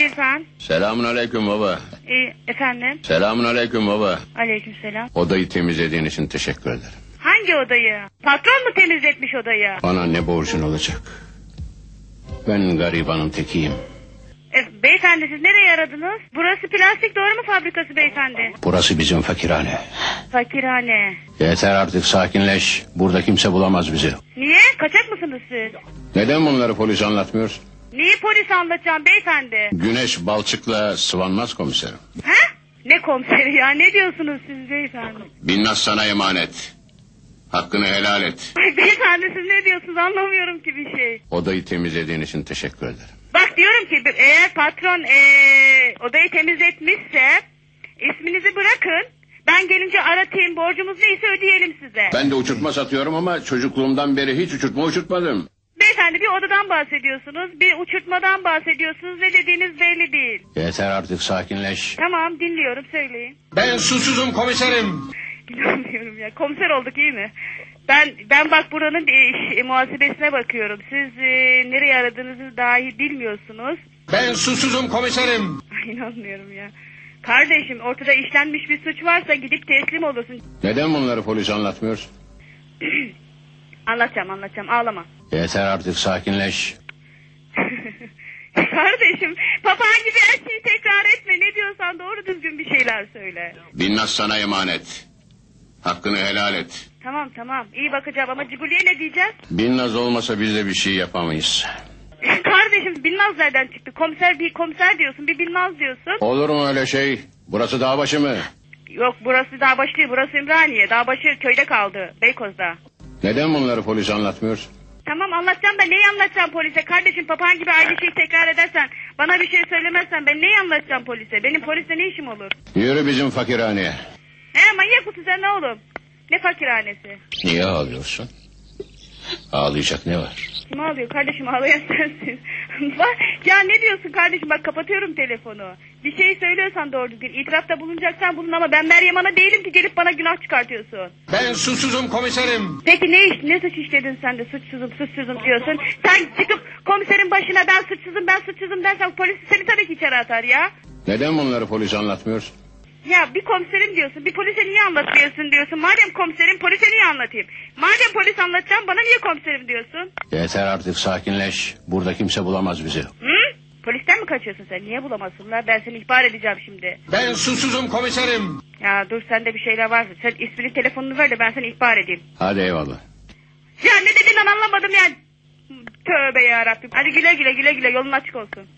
İrfan. Selamun aleyküm baba. Ee, efendim. Selamun aleyküm baba. Aleykümselam. Odayı temizlediğin için teşekkür ederim. Hangi odayı? Patron mu temizletmiş odayı? Bana ne borcun olacak? Ben garibanın tekiyim. E, beyefendi siz nereye aradınız? Burası plastik doğru mu fabrikası beyefendi? Burası bizim fakirhane. Fakirhane. Yeter artık sakinleş. Burada kimse bulamaz bizi. Niye? Kaçak mısınız siz? Neden bunları polise anlatmıyorsun? Niye polis anlatacağım beyefendi? Güneş balçıkla sıvanmaz komiserim. Ha? Ne komiseri ya? Ne diyorsunuz siz beyefendi? Binnaz sana emanet. Hakkını helal et. Beyefendi siz ne diyorsunuz anlamıyorum ki bir şey. Odayı temizlediğin için teşekkür ederim. Bak diyorum ki eğer patron eee, odayı temizletmişse isminizi bırakın. Ben gelince aratayım borcumuz neyse ödeyelim size. Ben de uçurtma satıyorum ama çocukluğumdan beri hiç uçurtma uçurtmadım. Beyefendi bir odadan bahsediyorsunuz, bir uçurtmadan bahsediyorsunuz. Ne dediğiniz belli değil. Yeter artık sakinleş. Tamam dinliyorum söyleyin. Ben susuzum komiserim. İnanmıyorum ya. Komiser olduk iyi mi? Ben ben bak buranın e, iş- muhasebesine bakıyorum. Siz e, nereye aradığınızı dahi bilmiyorsunuz. Ben susuzum komiserim. İnanmıyorum ya. Kardeşim ortada işlenmiş bir suç varsa gidip teslim olursun. Neden bunları polise anlatmıyorsun? anlatacağım anlatacağım ağlama. Yeter artık sakinleş. Kardeşim papağan gibi her şeyi tekrar etme. Ne diyorsan doğru düzgün bir şeyler söyle. Binnaz sana emanet. Hakkını helal et. Tamam tamam iyi bakacağım ama Ciguli'ye ne diyeceğiz? Binnaz olmasa biz de bir şey yapamayız. Kardeşim Bilnaz nereden çıktı? Komiser bir komiser diyorsun bir Bilnaz diyorsun. Olur mu öyle şey? Burası dağ başı mı? Yok burası Dağbaşı değil burası Ümraniye. Dağbaşı köyde kaldı Beykoz'da. Neden bunları polise anlatmıyorsun? Tamam anlatacağım ben neyi anlatacağım polise? Kardeşim papağan gibi aynı şeyi tekrar edersen bana bir şey söylemezsen ben neyi anlatacağım polise? Benim polisle ne işim olur? Yürü bizim fakirhaneye. He manyak mısın sen ne oğlum? Ne fakirhanesi? Niye ağlıyorsun? Ağlayacak ne var? Kim ağlıyor kardeşim ağlayan sensin. Bak, ya ne diyorsun kardeşim bak kapatıyorum telefonu. Bir şey söylüyorsan doğru düzgün itirafta bulunacaksan bulun ama ben Meryem Ana değilim ki gelip bana günah çıkartıyorsun. Ben susuzum komiserim. Peki ne iş ne suç işledin sen de suçsuzum suçsuzum diyorsun. Sen çıkıp komiserin başına ben suçsuzum ben suçsuzum dersen polis seni tabii ki içeri atar ya. Neden bunları polise anlatmıyorsun? Ya bir komiserim diyorsun bir polise niye anlatmıyorsun diyorsun. Madem komiserim polise niye anlatayım? Madem polis anlatacağım bana niye komiserim diyorsun? Yeter artık sakinleş. Burada kimse bulamaz bizi. Hı? Polisten mi kaçıyorsun sen? Niye bulamazsınlar? Ben seni ihbar edeceğim şimdi. Ben susuzum komiserim. Ya dur sende bir şeyler var. Sen ismini telefonunu ver de ben seni ihbar edeyim. Hadi eyvallah. Ya ne dediğinden anlamadım ya. Tövbe ya Rabbim. Hadi güle güle güle güle yolun açık olsun.